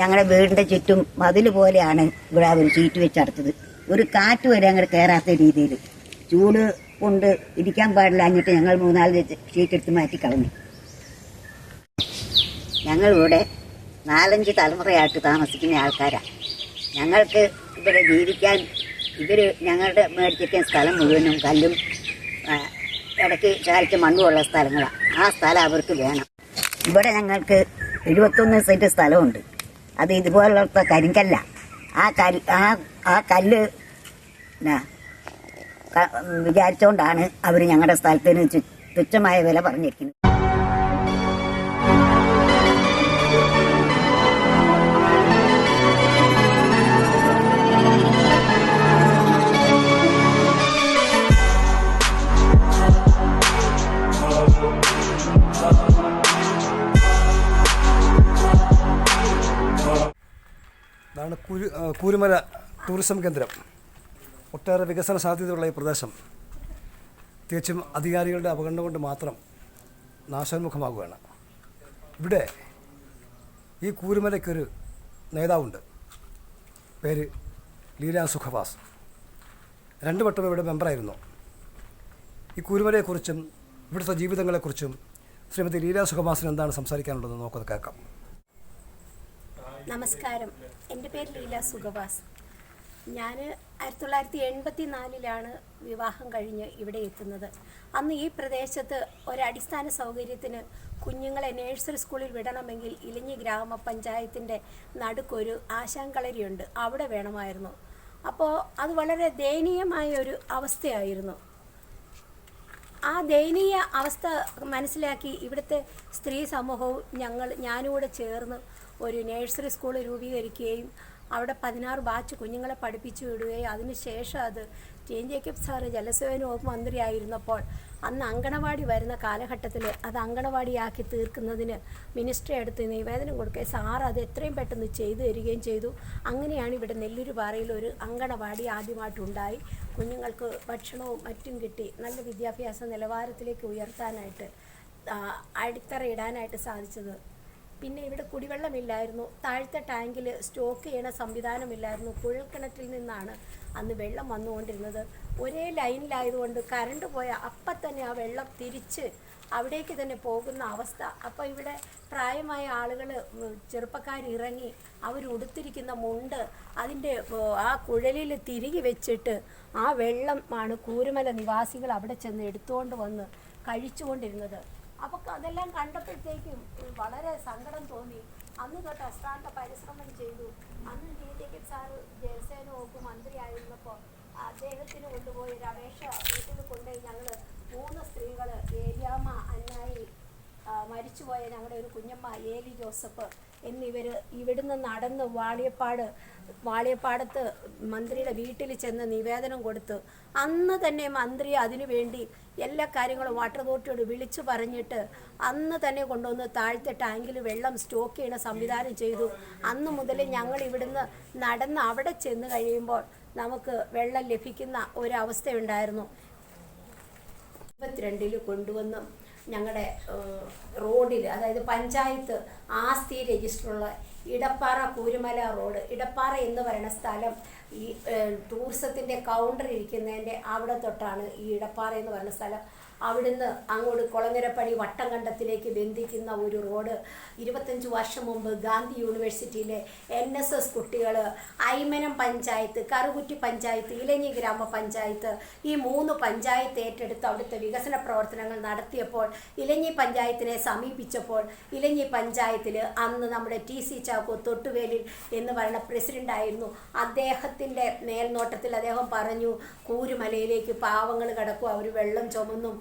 ഞങ്ങളുടെ വീടിന്റെ ചുറ്റും മതിൽ പോലെയാണ് ഇവിടെ അവർ ചീറ്റ് വെച്ചടച്ചത് ഒരു കാറ്റ് വരെ അങ്ങോട്ട് കയറാത്ത രീതിയിൽ. ചൂട് കൊണ്ട് ഇരിക്കാൻ പാടില്ല എന്നിട്ട് ഞങ്ങൾ മൂന്നാൽ ഷീറ്റ് എടുത്ത് മാറ്റി കളഞ്ഞു. ഞങ്ങളിവിടെ നാലഞ്ച് തലമുറയായിട്ട് താമസിക്കുന്ന ആൾക്കാരാണ് ഞങ്ങൾക്ക് ഇവിടെ ജീവിക്കാൻ ഇവർ ഞങ്ങളുടെ മേടിച്ചിരിക്കുന്ന സ്ഥലം മുഴുവനും കല്ലും ഇടയ്ക്ക് ചാലിച്ച് മണ്ണുമുള്ള സ്ഥലങ്ങളാണ് ആ സ്ഥലം അവർക്ക് വേണം. ഇവിടെ ഞങ്ങൾക്ക് എഴുപത്തൊന്ന് സെന്റ് സ്ഥലമുണ്ട്. അത് ഇതുപോലുള്ള കരിങ്കല്ല. ആ കല്ല് ആ ആ കല്ല് വിചാരിച്ചുകൊണ്ടാണ് അവർ ഞങ്ങളുടെ സ്ഥലത്തിന് തുച്ഛമായ വില പറഞ്ഞിരിക്കുന്നത്. കൂരുമല ടൂറിസം കേന്ദ്രം. ഒട്ടേറെ വികസന സാധ്യതയുള്ള ഈ പ്രദേശം. തികച്ചും അധികാരികളുടെ അവഗണന കൊണ്ട് മാത്രം നാശോന്മുഖമാകുകയാണ്. ഇവിടെ ഈ കൂരുമലയ്ക്കൊരു നേതാവുണ്ട്. പേര് ലീല സുഖവാസ്. രണ്ട് വട്ടം ഇവിടെ മെമ്പറായിരുന്നു. ഈ കൂരുമലയെക്കുറിച്ചും ഇവിടുത്തെ ജീവിതങ്ങളെക്കുറിച്ചും ശ്രീമതി ലീല സുഖവാസിന് എന്താണ് സംസാരിക്കാനുള്ളതെന്ന് നമുക്കത് കേൾക്കാം. നമസ്കാരം. എന്റെ പേര് ലീല സുഖവാസ്. ഞാൻ ആയിരത്തി തൊള്ളായിരത്തി എൺപത്തി നാലിലാണ് വിവാഹം കഴിഞ്ഞ് ഇവിടെ എത്തുന്നത്. അന്ന് ഈ പ്രദേശത്ത് ഒരടിസ്ഥാന സൗകര്യത്തിന് കുഞ്ഞുങ്ങളെ നേഴ്സറി സ്കൂളിൽ വിടണമെങ്കിൽ ഇലഞ്ഞി ഗ്രാമപഞ്ചായത്തിന്റെ നടുക്കൊരു ആശാങ്കളരിയുണ്ട് അവിടെ വേണമായിരുന്നു. അപ്പോൾ അത് വളരെ ദയനീയമായ ഒരു അവസ്ഥയായിരുന്നു. ആ ദയനീയ അവസ്ഥ മനസ്സിലാക്കി ഇവിടുത്തെ സ്ത്രീ സമൂഹവും ഞങ്ങൾ ഞാനും കൂടെ ചേർന്ന് ഒരു നേഴ്സറി സ്കൂൾ രൂപീകരിക്കുകയും അവിടെ പതിനാറ് ബാച്ച് കുഞ്ഞുങ്ങളെ പഠിപ്പിച്ചു വിടുകയും അതിനുശേഷം അത് ജെയിൻ ജേക്കബ് സാറ് ജലസേവന വകുപ്പ് മന്ത്രിയായിരുന്നപ്പോൾ അന്ന് അങ്കണവാടി വരുന്ന കാലഘട്ടത്തിൽ അത് അങ്കണവാടിയാക്കി തീർക്കുന്നതിന് മിനിസ്റ്റർ അടുത്ത് നിവേദനം കൊടുക്കുകയും സാർ അത് എത്രയും പെട്ടെന്ന് ചെയ്തു തരികയും ചെയ്തു. അങ്ങനെയാണ് ഇവിടെ നെല്ലൂരുപാറയിൽ ഒരു അങ്കണവാടി ആദ്യമായിട്ടുണ്ടായി കുഞ്ഞുങ്ങൾക്ക് ഭക്ഷണവും മറ്റും കിട്ടി. നല്ല വിദ്യാഭ്യാസ നിലവാരത്തിലേക്ക് ഉയർത്താനായിട്ട് അടിത്തറയിടാനായിട്ട് സാധിച്ചത് പിന്നെ ഇവിടെ കുടിവെള്ളമില്ലായിരുന്നു. താഴത്തെ ടാങ്കിൽ സ്റ്റോക്ക് ചെയ്യണ സംവിധാനമില്ലായിരുന്നു. കുഴൽക്കിണറ്റിൽ നിന്നാണ് അന്ന് വെള്ളം വന്നുകൊണ്ടിരുന്നത്. ഒരേ ലൈനിലായതുകൊണ്ട് കറണ്ട് പോയ അപ്പം തന്നെ ആ വെള്ളം തിരിച്ച് അവിടേക്ക് തന്നെ പോകുന്ന അവസ്ഥ. അപ്പോൾ ഇവിടെ പ്രായമായ ആളുകൾ ചെറുപ്പക്കാരിറങ്ങി അവർ ഉടുത്തിരിക്കുന്ന മുണ്ട് അതിന്റെ ആ കുഴലിൽ തിരികെ വെച്ചിട്ട് ആ വെള്ളം ആണ് കൂരുമല നിവാസികൾ അവിടെ ചെന്ന് എടുത്തുകൊണ്ട് വന്ന് കഴിച്ചുകൊണ്ടിരുന്നത്. അപ്പോൾ അതെല്ലാം കണ്ടപ്പോഴത്തേക്കും വളരെ സങ്കടം തോന്നി. അന്ന് തൊട്ട് അശ്രാന്ത പരിശ്രമം ചെയ്തു. അന്ന് ടി സാർ ജയസേന വകുപ്പ് മന്ത്രിയായിരുന്നപ്പോൾ അദ്ദേഹത്തിന് കൊണ്ടുപോയി ഒരു അപേക്ഷ വീട്ടിൽ കൊണ്ടുപോയി ഞങ്ങൾ മൂന്ന് സ്ത്രീകൾ ഏലിയാമ്മ അന്നായി മരിച്ചുപോയ ഞങ്ങളുടെ ഒരു കുഞ്ഞമ്മ ഏലി ജോസഫ് എന്നിവർ ഇവിടുന്ന് നടന്ന് വാളിയപ്പാട് വാളിയപ്പാടത്ത് മന്ത്രിയുടെ വീട്ടിൽ ചെന്ന് നിവേദനം കൊടുത്ത് അന്ന് തന്നെ മന്ത്രി അതിനുവേണ്ടി എല്ലാ കാര്യങ്ങളും വാട്ടർ അതോറിറ്റിയോട് വിളിച്ചു പറഞ്ഞിട്ട് അന്ന് തന്നെ കൊണ്ടുവന്ന് താഴത്തെ ടാങ്കിൽ വെള്ളം സ്റ്റോക്ക് ചെയ്യണ സംവിധാനം ചെയ്തു. അന്ന് മുതൽ ഞങ്ങൾ ഇവിടുന്ന് നടന്ന് അവിടെ ചെന്ന് കഴിയുമ്പോൾ നമുക്ക് വെള്ളം ലഭിക്കുന്ന ഒരവസ്ഥയുണ്ടായിരുന്നു ഇരുപത്തിരണ്ടിൽ കൊണ്ടുവന്ന് ഞങ്ങളുടെ റോഡിൽ അതായത് പഞ്ചായത്ത് ആസ്തി രജിസ്റ്ററുള്ള ഇടപ്പാറ കൂരുമല റോഡ് ഇടപ്പാറ എന്ന് പറയുന്ന സ്ഥലം ഈ ടൂറിസത്തിന്റെ കൗണ്ടർ ഇരിക്കുന്നതിന്റെ അവിടെ തൊട്ടാണ് ഈ ഇടപ്പാറ എന്ന് പറയുന്ന സ്ഥലം. അവിടുന്ന് അങ്ങോട്ട് കുളങ്ങരപ്പടി വട്ടംകണ്ടത്തിലേക്ക് ബന്ധിക്കുന്ന ഒരു റോഡ്. ഇരുപത്തഞ്ച് വർഷം മുമ്പ് ഗാന്ധി യൂണിവേഴ്സിറ്റിയിലെ എൻ എസ് എസ് കുട്ടികൾ ഐമനം പഞ്ചായത്ത് കറുകുറ്റി പഞ്ചായത്ത് ഇലഞ്ഞി ഗ്രാമപഞ്ചായത്ത് ഈ മൂന്ന് പഞ്ചായത്ത് ഏറ്റെടുത്ത് അവിടുത്തെ വികസന പ്രവർത്തനങ്ങൾ നടത്തിയപ്പോൾ ഇലഞ്ഞി പഞ്ചായത്തിനെ സമീപിച്ചപ്പോൾ ഇലഞ്ഞി പഞ്ചായത്തിൽ അന്ന് നമ്മുടെ ടി സി ചാക്കോ തൊട്ടുവേലിൽ എന്ന് പറയുന്ന പ്രസിഡന്റ് ആയിരുന്നു. അദ്ദേഹത്തിന്റെ മേൽനോട്ടത്തിൽ അദ്ദേഹം പറഞ്ഞു കൂരുമലയിലേക്ക് പാവങ്ങൾ കിടക്കും അവർ വെള്ളം ചുമന്നും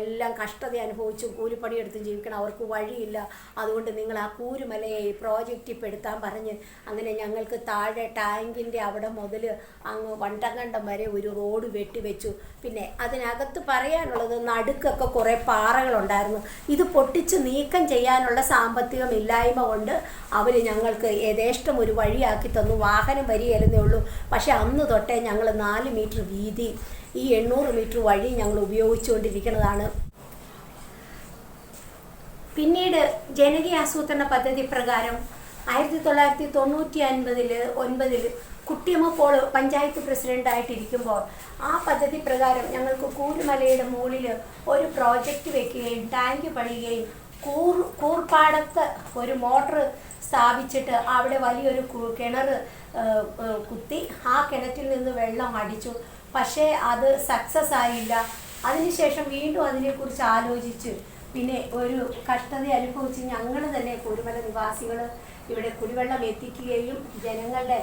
എല്ലാം കഷ്ടത അനുഭവിച്ചും കൂലിപ്പണിയെടുത്തും ജീവിക്കണം. അവർക്ക് വഴിയില്ല. അതുകൊണ്ട് നിങ്ങൾ ആ കൂരുമലയെ പ്രോജക്റ്റ് ഇപ്പെടുത്താൻ പെടുത്താൻ പറഞ്ഞ് അങ്ങനെ ഞങ്ങൾക്ക് താഴെ ടാങ്കിന്റെ അവിടെ മുതൽ അങ്ങ് വണ്ടങ്കണ്ടം വരെ ഒരു റോഡ് വെട്ടിവെച്ചു പിന്നെ അതിനകത്ത് പറയാനുള്ളത് നടുക്കൊക്കെ കുറേ പാറകളുണ്ടായിരുന്നു. ഇത് പൊട്ടിച്ച് നീക്കം ചെയ്യാനുള്ള സാമ്പത്തികം ഇല്ലായ്മ കൊണ്ട് അവർ ഞങ്ങൾക്ക് യഥേഷ്ടം ഒരു വഴിയാക്കി തന്നു. വാഹനം വരികയല്ലെന്നേ ഉള്ളൂ. പക്ഷേ അന്ന് തൊട്ടേ ഞങ്ങൾ നാല് മീറ്റർ വീതി ഈ എണ്ണൂറ് മീറ്റർ വഴി ഞങ്ങൾ ഉപയോഗിച്ചുകൊണ്ടിരിക്കുന്നതാണ്. പിന്നീട് ജനകീയ ആസൂത്രണ പദ്ധതി പ്രകാരം ആയിരത്തി തൊള്ളായിരത്തി തൊണ്ണൂറ്റി അൻപതിൽ ഒൻപതിൽ കുട്ടിയമ്മ പോൾ പഞ്ചായത്ത് പ്രസിഡന്റായിട്ടിരിക്കുമ്പോൾ ആ പദ്ധതി പ്രകാരം ഞങ്ങൾക്ക് കൂരുമലയുടെ മുകളിൽ ഒരു പ്രോജക്റ്റ് വെക്കുകയും ടാങ്ക് പണിയുകയും കൂർ കൂർപ്പാടത്ത് ഒരു മോട്ടർ സ്ഥാപിച്ചിട്ട് അവിടെ വലിയൊരു കിണർ കുത്തി ആ കിണറ്റിൽ നിന്ന് വെള്ളം അടിച്ചു. പക്ഷേ അത് സക്സസ് ആയില്ല. അതിനുശേഷം വീണ്ടും അതിനെക്കുറിച്ച് ആലോചിച്ച് പിന്നെ ഒരു കഷ്ടത അനുഭവിച്ച് ഞങ്ങൾ തന്നെ കുരുമല നിവാസികൾ ഇവിടെ കുടിവെള്ളം എത്തിക്കുകയും ജനങ്ങളുടെ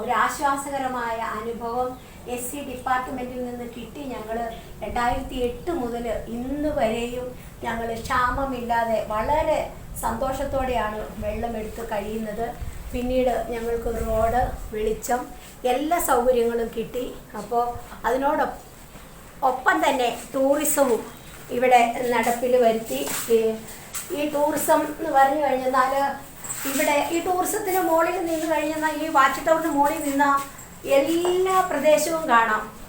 ഒരു ആശ്വാസകരമായ അനുഭവം എസ് സി ഡിപ്പാർട്ട്മെന്റിൽ നിന്ന് കിട്ടി ഞങ്ങൾ രണ്ടായിരത്തി എട്ട് മുതൽ ഇന്ന് വരെയും ഞങ്ങൾ ക്ഷാമമില്ലാതെ വളരെ സന്തോഷത്തോടെയാണ് വെള്ളമെടുത്ത് കഴിയുന്നത്. പിന്നീട് ഞങ്ങൾക്ക് റോഡ് വെളിച്ചം എല്ലാ സൗകര്യങ്ങളും കിട്ടി. അപ്പോൾ അതിനോടൊപ്പം ഒപ്പം തന്നെ ടൂറിസവും ഇവിടെ നടപ്പിൽ വരുത്തി. ഈ- ഈ ടൂറിസം എന്ന് പറഞ്ഞു കഴിഞ്ഞാൽ ഇവിടെ ഈ ടൂറിസത്തിന് മുകളിൽ നിന്ന് കഴിഞ്ഞാൽ ഈ വാച്ച് ടവറിന് മുകളിൽ നിന്ന എല്ലാ പ്രദേശവും കാണാം.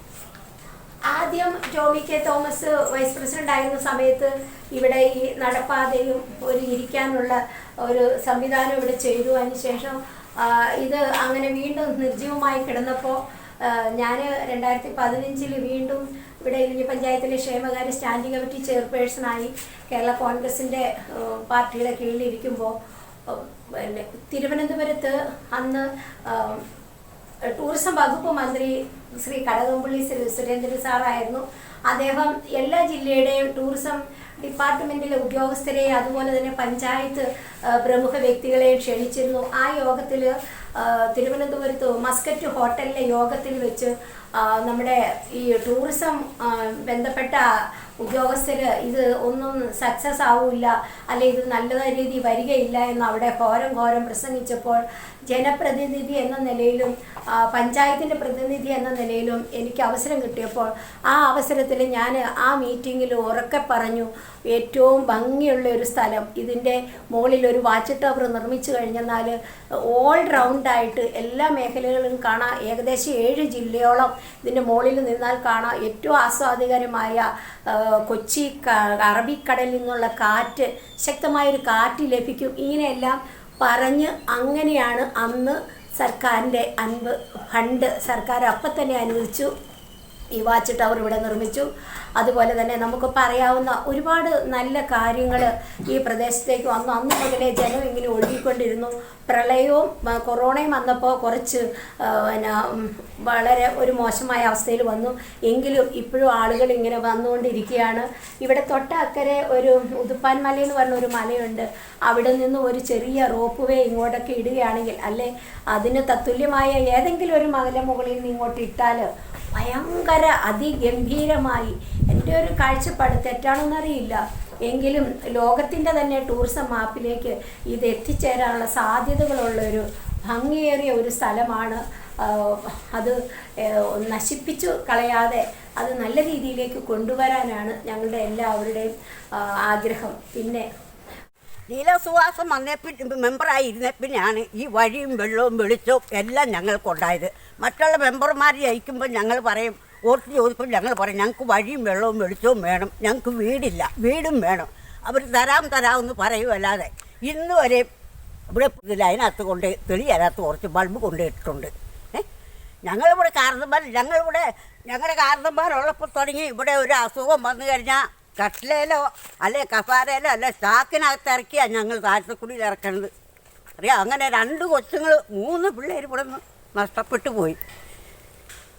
ആദ്യം Jomy K Thomas vice president ആയിരുന്ന സമയത്ത് ഇവിടെ ഈ നടപ്പാതയും ഒരു ഇരിക്കാനുള്ള ഒരു സംവിധാനം ഇവിടെ ചെയ്തു. അതിനുശേഷം ശേഷം ഇത് അങ്ങനെ വീണ്ടും നിർജീവമായി കിടന്നപ്പോൾ ഞാൻ രണ്ടായിരത്തി പതിനഞ്ചിൽ വീണ്ടും ഇവിടെ ഇരിഞ്ഞി പഞ്ചായത്തിലെ ക്ഷേമകാര്യ സ്റ്റാൻഡിംഗ് കമ്മിറ്റി ചെയർപേഴ്സണായി കേരള കോൺഗ്രസിന്റെ പാർട്ടിയുടെ കീഴിലിരിക്കുമ്പോൾ പിന്നെ തിരുവനന്തപുരത്ത് അന്ന് ടൂറിസം വകുപ്പ് മന്ത്രി ശ്രീ കടകംപള്ളി ശ്രീ സുരേന്ദ്രൻ സാറായിരുന്നു. അദ്ദേഹം എല്ലാ ജില്ലയുടെയും ടൂറിസം ഡിപ്പാർട്ട്മെന്റിലെ ഉദ്യോഗസ്ഥരെ അതുപോലെ തന്നെ പഞ്ചായത്ത് പ്രമുഖ വ്യക്തികളെയും ക്ഷണിച്ചിരുന്നു. ആ യോഗത്തിൽ തിരുവനന്തപുരത്ത് മസ്കറ്റ് ഹോട്ടലിലെ യോഗത്തിൽ വെച്ച് നമ്മുടെ ഈ ടൂറിസം ബന്ധപ്പെട്ട ഉദ്യോഗസ്ഥര് ഇത് ഒന്നും സക്സസ് ആവില്ല അല്ലെ ഇത് നല്ല രീതി വരികയില്ല എന്ന് അവിടെ ഘോരം ഘോരം പ്രസംഗിച്ചപ്പോൾ ജനപ്രതിനിധി എന്ന നിലയിലും പഞ്ചായത്തിന്റെ പ്രതിനിധി എന്ന നിലയിലും എനിക്ക് അവസരം കിട്ടിയപ്പോൾ ആ അവസരത്തിൽ ഞാൻ ആ മീറ്റിങ്ങിൽ ഉറക്കെ പറഞ്ഞു ഏറ്റവും ഭംഗിയുള്ള ഒരു സ്ഥലം. ഇതിന്റെ മുകളിൽ ഒരു വാച്ച് ടവർ നിർമ്മിച്ചു കഴിഞ്ഞെന്നാൽ ഓൾ റൗണ്ടായിട്ട് എല്ലാ മേഖലകളിലും കാണാം. ഏകദേശം ഏഴ് ജില്ലയോളം ഇതിന്റെ മുകളിൽ നിന്നാൽ കാണാം. ഏറ്റവും ആസ്വാദികരമായ കൊച്ചി അറബിക്കടലിൽ നിന്നുള്ള കാറ്റ് ശക്തമായൊരു കാറ്റ് ലഭിക്കും. ഇങ്ങനെയെല്ലാം പറഞ്ഞ് അങ്ങനെയാണ് അന്ന് സർക്കാരിന്റെ അൻപ് ഫണ്ട് സർക്കാർ അപ്പം തന്നെ അനുവദിച്ചു. ഈ വാച്ച് ടവർ ഇവിടെ നിർമ്മിച്ചു. അതുപോലെ തന്നെ നമുക്ക് പറയാവുന്ന ഒരുപാട് നല്ല കാര്യങ്ങൾ ഈ പ്രദേശത്തേക്ക് വന്നു. അന്ന് മുതലേ ജനം ഇങ്ങനെ ഒഴുകിക്കൊണ്ടിരുന്നു. പ്രളയവും കൊറോണയും വന്നപ്പോൾ കുറച്ച് പിന്നെ വളരെ ഒരു മോശമായ അവസ്ഥയിൽ വന്നു. എങ്കിലും ഇപ്പോഴും ആളുകൾ ഇങ്ങനെ വന്നുകൊണ്ടിരിക്കുകയാണ്. ഇവിടെ തൊട്ട അക്കരെ ഒരു ഉതുപ്പാൻ മല എന്ന് പറഞ്ഞ ഒരു മലയുണ്ട്. അവിടെ നിന്ന് ഒരു ചെറിയ റോപ്പ് വേ ഇങ്ങോട്ടൊക്കെ ഇടുകയാണെങ്കിൽ അല്ലെ അതിന് തത്തുല്യമായ ഏതെങ്കിലും ഒരു മല മുകളിൽ നിന്ന് ഇങ്ങോട്ട് ഇട്ടാൽ ഭയങ്കര അതിഗംഭീരമായി എന്റെ ഒരു കാഴ്ചപ്പാട് തെറ്റാണെന്നറിയില്ല എങ്കിലും ലോകത്തിന്റെ തന്നെ ടൂറിസം മാപ്പിലേക്ക് ഇത് എത്തിച്ചേരാനുള്ള സാധ്യതകളുള്ള ഒരു ഭംഗിയേറിയ ഒരു സ്ഥലമാണ്. അത് നശിപ്പിച്ചു കളയാതെ അത് നല്ല രീതിയിലേക്ക് കൊണ്ടുവരാനാണ് ഞങ്ങളുടെ എല്ലാവരുടെയും ആഗ്രഹം. പിന്നെ നീലസുവാസം പിന്നെ മെമ്പറായി ഇരുന്നപ്പിനാണ് ഈ വഴിയും വെള്ളവും വെളിച്ചവും എല്ലാം ഞങ്ങൾക്കുണ്ടായത്. മറ്റുള്ള മെമ്പർമാരെ അയക്കുമ്പോൾ ഞങ്ങൾ പറയും വോട്ട് ചോദിക്കുമ്പോൾ ഞങ്ങൾ പറയും ഞങ്ങൾക്ക് വഴിയും വെള്ളവും വെളിച്ചവും വേണം. ഞങ്ങൾക്ക് വീടില്ല. വീടും വേണം. അവർ തരാം തരാമെന്ന് പറയുമല്ലാതെ ഇന്ന് വരെ ഇവിടെ ലൈനകത്ത് കൊണ്ട് തെളി അതിനകത്ത് കുറച്ച് ബൾബ് ഏ? ഞങ്ങളിവിടെ കാരണന്മാർ ഞങ്ങളിവിടെ ഞങ്ങളുടെ കാരണന്മാരുള്ളപ്പോൾ തുടങ്ങി ഇവിടെ ഒരു അസുഖം വന്നു കഴിഞ്ഞാൽ കട്ടിലേലോ അല്ലെ കസാരയിലോ അല്ലെ സ്റ്റാക്കിനകത്ത് ഇറക്കിയാണ് ഞങ്ങൾ താഴ്ത്തക്കുടിയിൽ ഇറക്കണത്. അറിയാം അങ്ങനെ രണ്ട് കൊച്ചുങ്ങൾ മൂന്ന് പിള്ളേർ ഇവിടെ നിന്ന് നഷ്ടപ്പെട്ടു പോയി.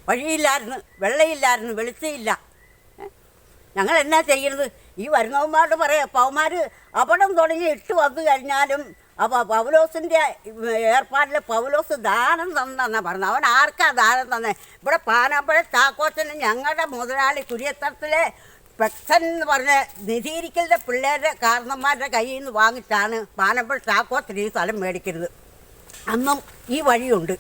വഴിയില്ലായിരുന്നു വെള്ളമില്ലായിരുന്നു വെളിച്ചമില്ല. ഞങ്ങൾ എന്നാ ചെയ്യുന്നത് ഈ വരുന്നവന്മാരോട് പറയാം പൗമാർ അപടം തുടങ്ങി ഇട്ട് വന്നു കഴിഞ്ഞാലും അപ്പോൾ പൗലോസിന്റെ ഏർപ്പാടിൽ പൗലോസ് ദാനം തന്നെന്നാ പറഞ്ഞത്. അവൻ ആർക്കാ ദാനം തന്നെ? ഇവിടെ പാനാമ്പഴ ചാക്കോച്ചന് ഞങ്ങളുടെ മുതലാളി കുരിയത്തരത്തിലെ പെക്സൻ എന്ന് പറഞ്ഞ നിധീരിക്കലിന്റെ പിള്ളേരുടെ കാരണന്മാരുടെ കയ്യിൽ നിന്ന് വാങ്ങിച്ചാണ് പാനാമ്പഴ ചാക്കോച്ചന് ഈ സ്ഥലം മേടിക്കരുത്. അന്നും ഈ വഴിയുണ്ട്.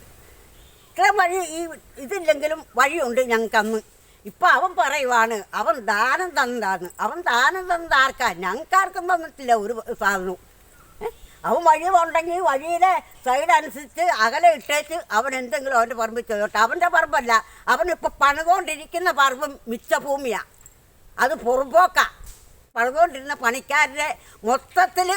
ഇത്ര വഴി ഈ ഇതില്ലെങ്കിലും വഴിയുണ്ട് ഞങ്ങൾക്ക് അന്ന് ഇപ്പം അവൻ പറയുവാണ് അവൻ ദാനം തന്നതാണ് അവൻ ദാനം തന്നത് ആർക്കാ? ഞങ്ങൾക്കാർക്കും തന്നിട്ടില്ല ഒരു സാധനവും. അവൻ വഴി ഉണ്ടെങ്കിൽ വഴിയിലെ സൈഡ് അനുസരിച്ച് അകലെ ഇട്ടേച്ച് അവൻ എന്തെങ്കിലും അവന്റെ പറമ്പിൽ ചെയ്തോട്ടെ. അവന്റെ പറമ്പല്ല അവനിപ്പോൾ പണിതുകൊണ്ടിരിക്കുന്ന പറമ്പും മിച്ചഭൂമിയാണ് അത് പുറമ്പോക്ക. പറഞ്ഞുകൊണ്ടിരുന്ന പണിക്കാരുടെ മൊത്തത്തിൽ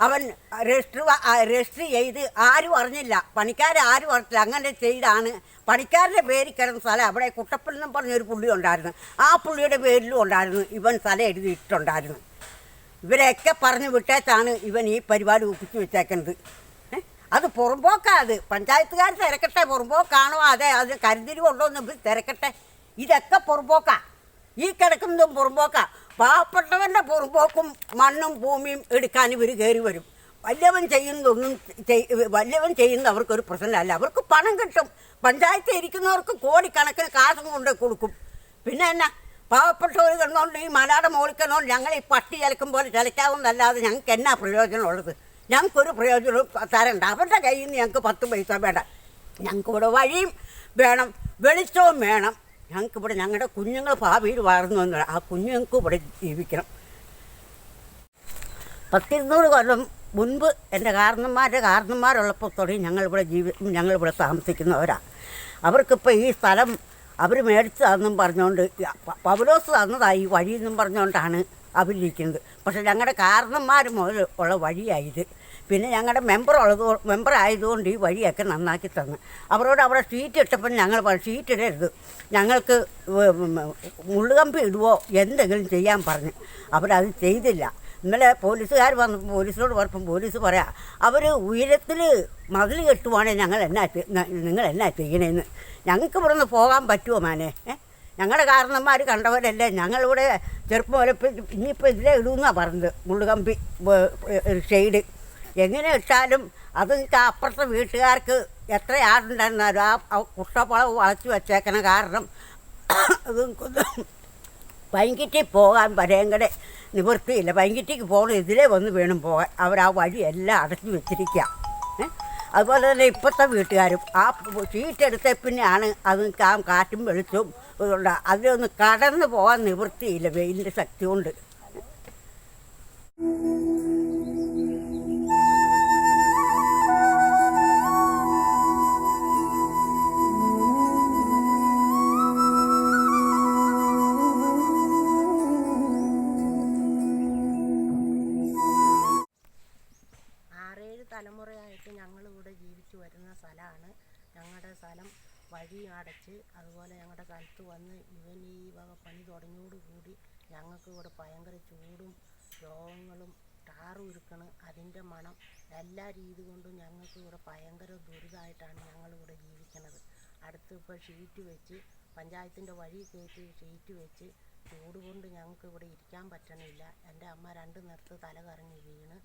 അവൻ രജിസ്റ്റർ രജിസ്റ്റർ ചെയ്ത് ആരും അറിഞ്ഞില്ല. പണിക്കാരെ ആരും അറിഞ്ഞില്ല. അങ്ങനെ ചെയ്താണ്. പണിക്കാരുടെ പേര് കിടന്ന സ്ഥലം അവിടെ കുട്ടപ്പൻ എന്നും പറഞ്ഞൊരു പുള്ളി ഉണ്ടായിരുന്നു. ആ പുള്ളിയുടെ പേരിലും ഉണ്ടായിരുന്നു. ഇവൻ സ്ഥലം എഴുതിയിട്ടുണ്ടായിരുന്നു. ഇവരെയൊക്കെ പറഞ്ഞു വിട്ടേച്ചാണ് ഇവൻ ഈ പരിപാടി ഒപ്പിച്ചു വെച്ചേക്കുന്നത്. അത് പുറമ്പോക്കാ അത്. പഞ്ചായത്തുകാർ തിരക്കട്ടെ. പുറമ്പോക്കാണോ? അതെ അത് കരുതിരിവുണ്ടോ എന്ന് ഇവർ തിരക്കട്ടെ. ഇതൊക്കെ പുറമ്പോക്കാ. ഈ കിടക്കുന്നതും പുറമ്പോക്കാ. പാവപ്പെട്ടവന്റെ പുറമ്പോക്കും മണ്ണും ഭൂമിയും എടുക്കാൻ ഇവർ കയറി വരും. വല്യവൻ ചെയ്യുന്നതൊന്നും ചെയ്- വല്യവൻ ചെയ്യുന്നത് അവർക്കൊരു പ്രശ്നമല്ല. അവർക്ക് പണം കിട്ടും. പഞ്ചായത്ത് ഇരിക്കുന്നവർക്ക് കോടിക്കണക്കിന് കാശും കൊണ്ട് കൊടുക്കും. പിന്നെ എന്നാ പാവപ്പെട്ടവർ കണ്ടുകൊണ്ട് ഈ മലയാളം കിടന്നുകൊണ്ട് ഞങ്ങൾ ഈ പട്ടി ചലക്കും പോലെ ചലക്കാവുന്നല്ലാതെ ഞങ്ങൾക്ക് എന്നാ പ്രയോജനമുള്ളത് ഞങ്ങൾക്കൊരു പ്രയോജനവും തരണ്ട. അവരുടെ കയ്യിൽ നിന്ന് ഞങ്ങൾക്ക് പത്ത് പൈസ വേണ്ട. ഞങ്ങൾക്ക് ഇവിടെ വഴിയും വേണം വെളിച്ചവും വേണം. ഞങ്ങൾക്ക് ഇവിടെ ഞങ്ങളുടെ കുഞ്ഞുങ്ങൾ ഭാവിയിൽ വളർന്നു വന്നു ആ കുഞ്ഞുങ്ങൾക്ക് ഇവിടെ ജീവിക്കണം. പത്തിരുന്നൂറ് കൊല്ലം മുൻപ് എന്റെ കാരണന്മാരുടെ കാരണന്മാരുള്ളപ്പോൾ തുടങ്ങി ഞങ്ങളിവിടെ ജീവി ഞങ്ങളിവിടെ താമസിക്കുന്നവരാണ് അവർക്കിപ്പോൾ ഈ സ്ഥലം അവർ മേടിച്ചു തന്നും പറഞ്ഞുകൊണ്ട് പൗലോസ് തന്നതായി വഴിയെന്നും പറഞ്ഞുകൊണ്ടാണ് അവരിരിക്കുന്നത്. പക്ഷെ ഞങ്ങളുടെ കാരണന്മാർ മുതൽ ഉള്ള വഴിയായത് പിന്നെ ഞങ്ങളുടെ മെമ്പർ ഉള്ളത് മെമ്പർ ആയതുകൊണ്ട് ഈ വഴിയൊക്കെ നന്നാക്കി തന്നു. അവരോട് അവിടെ ഷീറ്റ് ഇട്ടപ്പോൾ ഞങ്ങൾ ഷീറ്റ് ഇടരുത്. ഞങ്ങൾക്ക് മുള്ളുകമ്പി ഇടുവോ? എന്തെങ്കിലും ചെയ്യാൻ പറഞ്ഞു. അവരത് ചെയ്തില്ല. ഇന്നലെ പോലീസുകാർ വന്നു പോലീസിനോട് പറഞ്ഞപ്പം പോലീസ് പറയാം അവർ ഉയരത്തിൽ മതിൽ കെട്ടുവാണെങ്കിൽ ഞങ്ങൾ എന്നാ നിങ്ങൾ എന്നാ ചെയ്യണേന്ന്? ഞങ്ങൾക്ക് ഇവിടെ നിന്ന് പോകാൻ പറ്റുമോ മാനേ? ഞങ്ങളുടെ കാരണന്മാർ കണ്ടവരല്ലേ? ഞങ്ങളിവിടെ ചെറുപ്പം വരെ ഇനിയിപ്പോൾ ഇതിലേ ഇടുമെന്നാണ് പറഞ്ഞത് മുള്ളുകമ്പി ഷെയ്ഡ്. എങ്ങനെ ഇട്ടാലും അത് അപ്പുറത്തെ വീട്ടുകാർക്ക് എത്ര ആടുണ്ടായിരുന്നാലും ആ കുട്ടപ്പളവ് വളച്ചു വെച്ചേക്കണ കാരണം അത് പൈങ്കിറ്റി പോകാൻ വരേങ്കടെ നിവൃത്തിയില്ല. പൈങ്കിറ്റിക്ക് പോകണം. ഇതിലേ വന്ന് വേണം പോകാൻ. അവർ ആ വഴി എല്ലാം അടച്ചു വെച്ചിരിക്കുക? അതുപോലെ തന്നെ ഇപ്പോഴത്തെ വീട്ടുകാരും ആ ഷീറ്റ് എടുത്ത പിന്നെയാണ് അത് ആ കാറ്റും വെളിച്ചവും ഇതുകൊണ്ട് അതിലൊന്ന് കടന്നു പോകാൻ നിവൃത്തിയില്ല. വെയിലിന്റെ ശക്തി കൊണ്ട് ഭയങ്കര ചൂടും രോഗങ്ങളും ടാറും ഇരിക്കണം. അതിന്റെ മണം എല്ലാ രീതി കൊണ്ടും ഞങ്ങൾക്ക് ഇവിടെ ഭയങ്കര ദുരിതമായിട്ടാണ് ഞങ്ങളിവിടെ ജീവിക്കുന്നത് അടുത്ത് ഇപ്പോൾ ഷീറ്റ് വെച്ച് പഞ്ചായത്തിന്റെ വഴി കയറ്റി ഷീറ്റ് വെച്ച് ചൂട് കൊണ്ട് ഞങ്ങൾക്ക് ഇവിടെ ഇരിക്കാൻ പറ്റണില്ല. എന്റെ അമ്മ രണ്ട് നേരത്ത് തല കറങ്ങി വീണ്.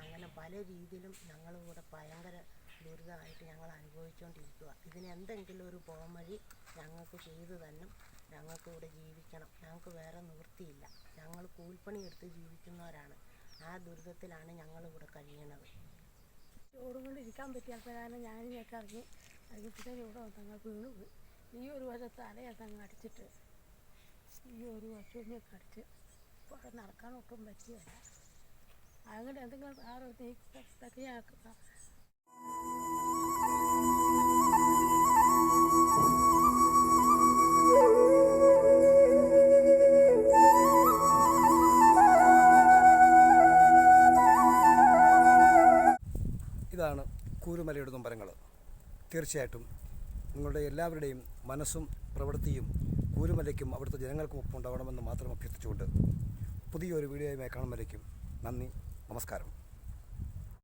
അങ്ങനെ പല രീതിയിലും ഞങ്ങളിവിടെ ഭയങ്കര ദുരിതമായിട്ട് ഞങ്ങൾ അനുഭവിച്ചുകൊണ്ടിരിക്കുക ഇതിന് എന്തെങ്കിലും ഒരു പോംവഴി ഞങ്ങൾക്ക് ചെയ്തു തന്നെ ഞങ്ങൾക്ക് ഇവിടെ ജീവിക്കണം ഞങ്ങൾക്ക് വേറെ നിവൃത്തിയില്ല ഞങ്ങൾ കൂൽപ്പണി എടുത്ത് ജീവിക്കുന്നവരാണ് ആ ദുരിതത്തിലാണ് ഞങ്ങൾ ഇവിടെ കഴിയണത് ചൂടുകൊണ്ട് കൊണ്ട് ഇരിക്കാൻ പറ്റിയാൽപ്പോഴാണ് ഞാൻ ഞങ്ങൾക്ക് ഇറങ്ങി ഇറങ്ങിപ്പിന്നെ ഇവിടെ തങ്ങൾ വീണു പോയി ഈ ഒരു വശത്ത് തങ്ങൾ അടിച്ചിട്ട് ഈ ഒരു വശമൊക്കെ അടിച്ച് ഇപ്പോൾ അവിടെ നടക്കാൻ ഒട്ടും പറ്റിയല്ല അങ്ങനെ എന്തെങ്കിലും സാറ് നീക്കി ഞങ്ങൾക്ക് തീർച്ചയായിട്ടും നിങ്ങളുടെ എല്ലാവരുടെയും മനസ്സും പ്രവൃത്തിയും കൂരുമലയ്ക്കും അവിടുത്തെ ജനങ്ങൾക്കും ഒപ്പം ഉണ്ടാവണമെന്ന് മാത്രം അഭ്യർത്ഥിച്ചുകൊണ്ട് പുതിയൊരു വീഡിയോയുമായി കാണുമ്പോഴേക്കും നന്ദി നമസ്കാരം.